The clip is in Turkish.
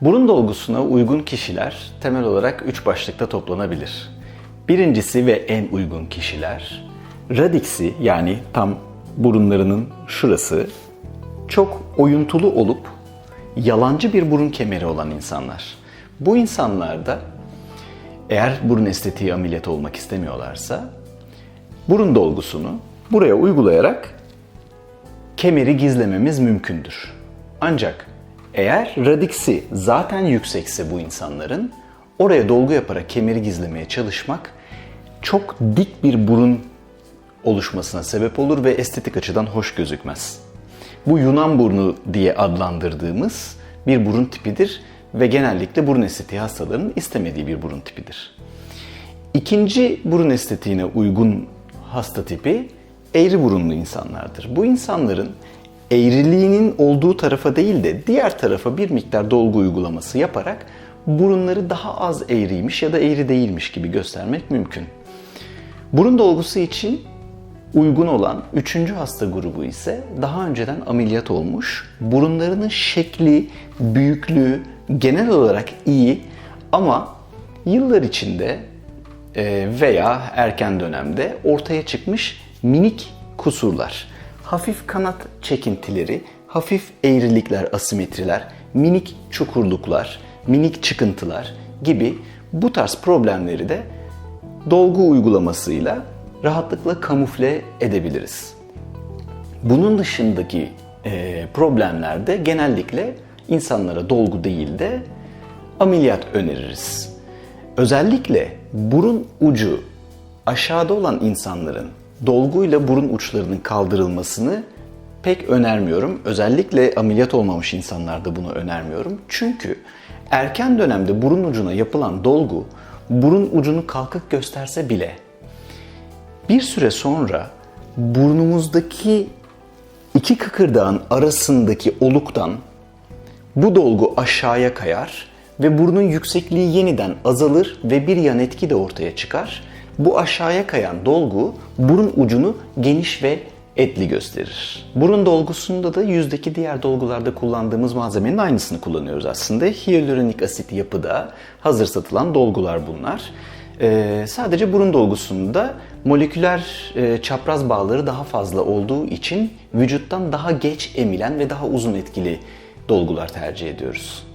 Burun dolgusuna uygun kişiler temel olarak üç başlıkta toplanabilir. Birincisi ve en uygun kişiler radiksi yani tam burunlarının şurası çok oyuntulu olup yalancı bir burun kemeri olan insanlar. Bu insanlarda eğer burun estetiği ameliyatı olmak istemiyorlarsa burun dolgusunu buraya uygulayarak kemeri gizlememiz mümkündür. Ancak eğer radiksi zaten yüksekse bu insanların oraya dolgu yaparak kemeri gizlemeye çalışmak çok dik bir burun oluşmasına sebep olur ve estetik açıdan hoş gözükmez. Bu Yunan burnu diye adlandırdığımız bir burun tipidir ve genellikle burun estetiği hastalarının istemediği bir burun tipidir. İkinci burun estetiğine uygun hasta tipi eğri burunlu insanlardır. Bu insanların eğriliğinin olduğu tarafa değil de diğer tarafa bir miktar dolgu uygulaması yaparak burunları daha az eğriymiş ya da eğri değilmiş gibi göstermek mümkün. Burun dolgusu için uygun olan üçüncü hasta grubu ise daha önceden ameliyat olmuş, burunlarının şekli, büyüklüğü genel olarak iyi ama yıllar içinde e, veya erken dönemde ortaya çıkmış minik kusurlar. Hafif kanat çekintileri, hafif eğrilikler, asimetriler, minik çukurluklar, minik çıkıntılar gibi bu tarz problemleri de dolgu uygulamasıyla rahatlıkla kamufle edebiliriz. Bunun dışındaki e, problemlerde genellikle insanlara dolgu değil de ameliyat öneririz. Özellikle burun ucu aşağıda olan insanların dolguyla burun uçlarının kaldırılmasını pek önermiyorum. Özellikle ameliyat olmamış insanlarda bunu önermiyorum. Çünkü erken dönemde burun ucuna yapılan dolgu burun ucunu kalkık gösterse bile bir süre sonra burnumuzdaki iki kıkırdağın arasındaki oluktan bu dolgu aşağıya kayar ve burnun yüksekliği yeniden azalır ve bir yan etki de ortaya çıkar. Bu aşağıya kayan dolgu burun ucunu geniş ve etli gösterir. Burun dolgusunda da yüzdeki diğer dolgularda kullandığımız malzemenin aynısını kullanıyoruz aslında. Hyaluronik asit yapıda hazır satılan dolgular bunlar. Ee, sadece burun dolgusunda moleküler e, çapraz bağları daha fazla olduğu için vücuttan daha geç emilen ve daha uzun etkili dolgular tercih ediyoruz.